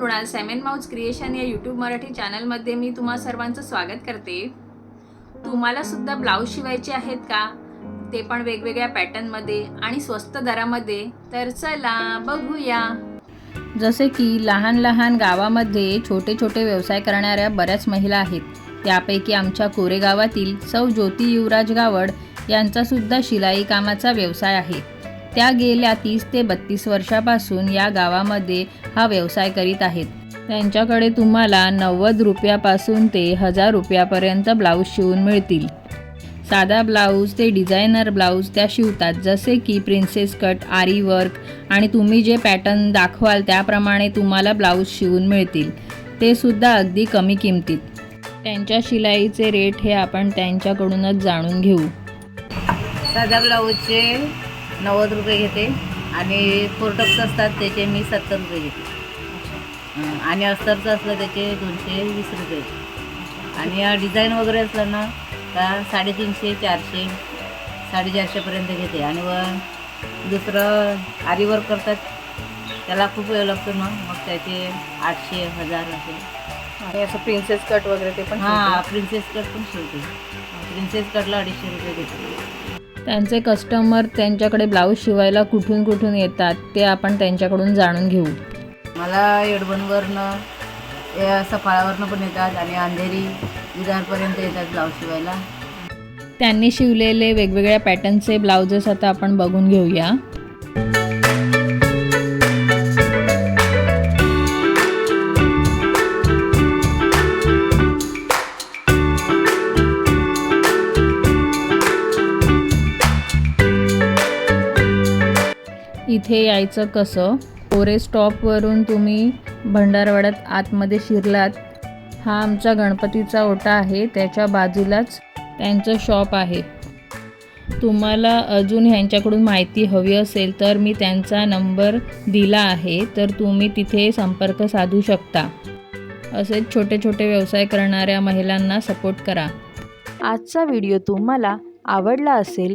मृणाल सेमेन माउज क्रिएशन या यूट्यूब मराठी चॅनलमध्ये मी तुम्हा सर्वांचं स्वागत करते. तुम्हाला सुद्धा ब्लाऊज शिवायचे आहेत का? ते पण वेगवेगळ्या पॅटर्नमध्ये आणि स्वस्त दरामध्ये. तर चला बघूया. जसे की लहान लहान गावामध्ये छोटे छोटे व्यवसाय करणाऱ्या बऱ्याच महिला आहेत. त्यापैकी आमच्या कोरेगावातील सौ ज्योती युवराज गावड यांचा सुद्धा शिलाई कामाचा व्यवसाय आहे. त्या गेल्या तीस ते बत्तीस वर्षापासून या गावामध्ये हा व्यवसाय करीत आहेत. त्यांच्याकडे तुम्हाला नव्वद रुपयापासून ते हजार रुपयापर्यंत ब्लाऊज शिवून मिळतील. साधा ब्लाऊज ते डिझायनर ब्लाऊज त्या शिवतात जसे की प्रिन्सेस कट आरी वर्क आणि तुम्ही जे पॅटर्न दाखवाल त्याप्रमाणे तुम्हाला ब्लाऊज शिवून मिळतील. ते सुद्धा अगदी कमी किमतीत. त्यांच्या शिलाईचे रेट हे आपण त्यांच्याकडूनच जाणून घेऊ. साधा ब्लाऊजचे नव्वद रुपये घेते आणि फोरटक्स असतात त्याचे मी सत्तर रुपये घेते. आणि अस्तरचं असलं त्याचे दोनशे वीस रुपये. आणि डिझाईन वगैरे असलं ना का साडेतीनशे चारशे साडेचारशेपर्यंत घेते. आणि व दुसरं आरी वर्क करतात त्याला खूप वेळ लागतो मग मग त्याचे आठशे हजार असे. आणि असं प्रिन्सेस कट वगैरे ते पण हां प्रिन्सेस कट पण शिवते. प्रिन्सेस कटला अडीचशे रुपये घेते त्यांचे कस्टमर त्यांच्याकडे ब्लाऊज शिवायला कुठून कुठून येतात ते आपण त्यांच्याकडून जाणून घेऊ. मला येडबनवरनं या सफाळावरनं पण येतात आणि अंधेरी विदारपर्यंत येतात ब्लाऊज शिवायला. त्यांनी शिवलेले वेगवेगळ्या पॅटर्नचे ब्लाउजेस आता आपण बघून घेऊया. इथे यायचं कसं? कोरे स्टॉपवरून तुम्ही भंडारवाड्यात आतमध्ये शिरलात. हा आमचा गणपतीचा ओटा आहे. त्याच्या बाजूलाच त्यांचं शॉप आहे. तुम्हाला अजून ह्यांच्याकडून माहिती हवी असेल तर मी त्यांचा नंबर दिला आहे. तर तुम्ही तिथे संपर्क साधू शकता. असेच छोटे छोटे व्यवसाय करणाऱ्या महिलांना सपोर्ट करा. आजचा व्हिडिओ तुम्हाला आवडला असेल